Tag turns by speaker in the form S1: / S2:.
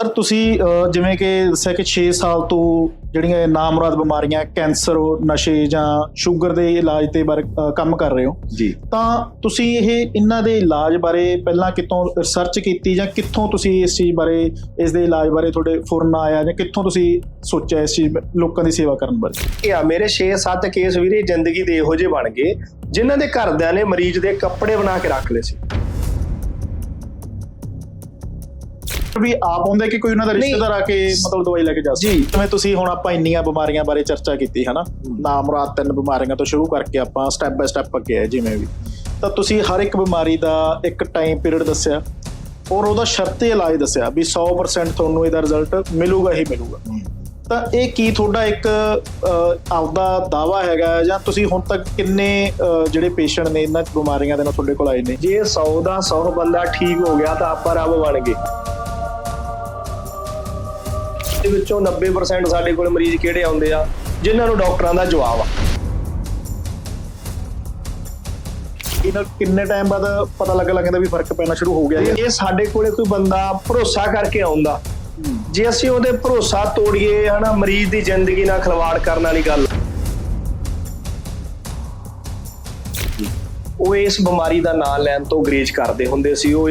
S1: Sir ਤੁਸੀਂ ਜਿਵੇਂ ਕਿ ਦੱਸਿਆ ਕਿ 6 ਸਾਲ ਤੋਂ ਜਿਹੜੀਆਂ ਇਹ ਨਾਮੁਰਾਦ ਬਿਮਾਰੀਆਂ ਕੈਂਸਰ ਨਸ਼ੇ ਜਾਂ ਸ਼ੂਗਰ ਦੇ ਇਲਾਜ ਤੇ ਬਾਰੇ ਕੰਮ ਕਰ ਰਹੇ ਹੋ
S2: ਜੀ।
S1: ਤਾਂ ਤੁਸੀਂ ਇਹ ਇਹਨਾਂ ਦੇ ਇਲਾਜ ਬਾਰੇ ਪਹਿਲਾਂ ਕਿੱਥੋਂ ਰਿਸਰਚ ਕੀਤੀ ਜਾਂ ਕਿੱਥੋਂ ਤੁਸੀਂ ਇਸ ਚੀਜ਼ ਬਾਰੇ ਇਸ ਦੇ ਇਲਾਜ ਬਾਰੇ ਤੁਹਾਡੇ ਫੁਰਨ ਆਇਆ ਜਾਂ ਕਿੱਥੋਂ ਤੁਸੀਂ ਸੋਚਿਆ ਇਸ ਚੀਜ਼ ਲੋਕਾਂ ਦੀ ਸੇਵਾ ਕਰਨ ਬਾਰੇ?
S2: ਇਹ ਆ ਮੇਰੇ 6-7 ਕੇਸ ਵੀਰੇ ਜ਼ਿੰਦਗੀ ਦੇ ਇਹੋ ਜਿਹੇ ਬਣ ਗਏ ਜਿਨ੍ਹਾਂ ਦੇ ਘਰਦਿਆਂ ਨੇ ਮਰੀਜ਼ ਦੇ ਕੱਪੜੇ ਬਣਾ ਕੇ ਰੱਖ ਲਏ ਸੀ।
S1: ਵੀ ਆਪ ਆਉਂਦੇ ਕਿ ਕੋਈ ਉਹਨਾਂ ਦਾ। ਰਿਸ਼ਤੇਦਾਰ ਆ ਕੇ ਮਤਲਬ ਦਵਾਈ ਲੈ ਕੇ ਜਾ ਸਕਦਾ
S2: ਜੀ।
S1: ਜਿਵੇਂ ਤੁਸੀਂ ਹੁਣ ਆਪਾਂ ਇੰਨੀਆਂ ਬਿਮਾਰੀਆਂ ਬਾਰੇ ਚਰਚਾ ਕੀਤੀ ਹੈ। ਨਾ ਨਾਮੁਰਾਦ ਤਿੰਨ ਬਿਮਾਰੀਆਂ ਤੋਂ ਸ਼ੁਰੂ ਕਰਕੇ ਆਪਾਂ ਸਟੈਪ ਬਾਈ ਸਟੈਪ ਅੱਗੇ ਆਏ ਜਿਵੇਂ ਵੀ। ਤਾਂ ਤੁਸੀਂ ਹਰ ਇੱਕ ਬਿਮਾਰੀ ਦਾ ਇੱਕ ਟਾਈਮ ਪੀਰੀਅਡ ਦੱਸਿਆ ਔਰ ਉਹਦਾ ਸ਼ਰਤੀ ਇਲਾਜ ਦੱਸਿਆ ਵੀ 100% ਤੁਹਾਨੂੰ ਇਹਦਾ ਰਿਜ਼ਲਟ ਮਿਲੂਗਾ ਹੀ ਮਿਲੂਗਾ। ਤਾਂ ਇਹ ਕੀ ਤੁਹਾਡਾ ਇੱਕ ਆਪਦਾ ਦਾਵਾ ਹੈਗਾ ਜਾਂ ਤੁਸੀਂ ਹੁਣ ਤੱਕ ਕਿੰਨੇ ਜਿਹੜੇ ਪੇਸ਼ੈਂਟ ਨੇ ਇਹਨਾਂ ਬਿਮਾਰੀਆਂ ਦੇ ਨਾਲ ਤੁਹਾਡੇ ਕੋਲ ਆਏ ਨੇ?
S2: ਜੇ 100 ਦਾ 100 ਬੰਦਾ ਠੀਕ ਹੋ ਗਿਆ ਤਾਂ ਆਪਾਂ ਰੱਬ ਬਣ ਗਏ। ਦੇ ਵਿੱਚੋਂ 90% ਸਾਡੇ ਕੋਲ ਮਰੀਜ਼ ਕਿਹੜੇ ਆਉਂਦੇ ਆ? ਜਿਨ੍ਹਾਂ ਨੂੰ ਡਾਕਟਰਾਂ ਦਾ ਜਵਾਬ ਆ।
S1: ਇਹਨਾਂ ਕਿੰਨੇ ਟਾਈਮ ਬਾਅਦ ਪਤਾ ਲੱਗ ਜਾਂਦਾ ਵੀ ਫ਼ਰਕ ਪੈਣਾ ਸ਼ੁਰੂ ਹੋ ਗਿਆ?
S2: ਇਹ ਸਾਡੇ ਕੋਲੇ ਕੋਈ ਬੰਦਾ ਭਰੋਸਾ ਕਰਕੇ ਆਉਂਦਾ। ਜੇ ਅਸੀਂ ਉਹਦੇ ਭਰੋਸਾ ਤੋੜੀਏ, ਹਨਾ, ਮਰੀਜ਼ ਦੀ ਜ਼ਿੰਦਗੀ ਨਾਲ ਖਿਲਵਾੜ ਕਰਨ ਵਾਲੀ ਗੱਲ। ਉਹ ਇਸ ਬਿਮਾਰੀ ਦਾ ਨਾਂ ਲੈਣ ਤੋਂ ਗਰੇਜ ਕਰਦੇ ਹੁੰਦੇ ਸੀ, ਉਹ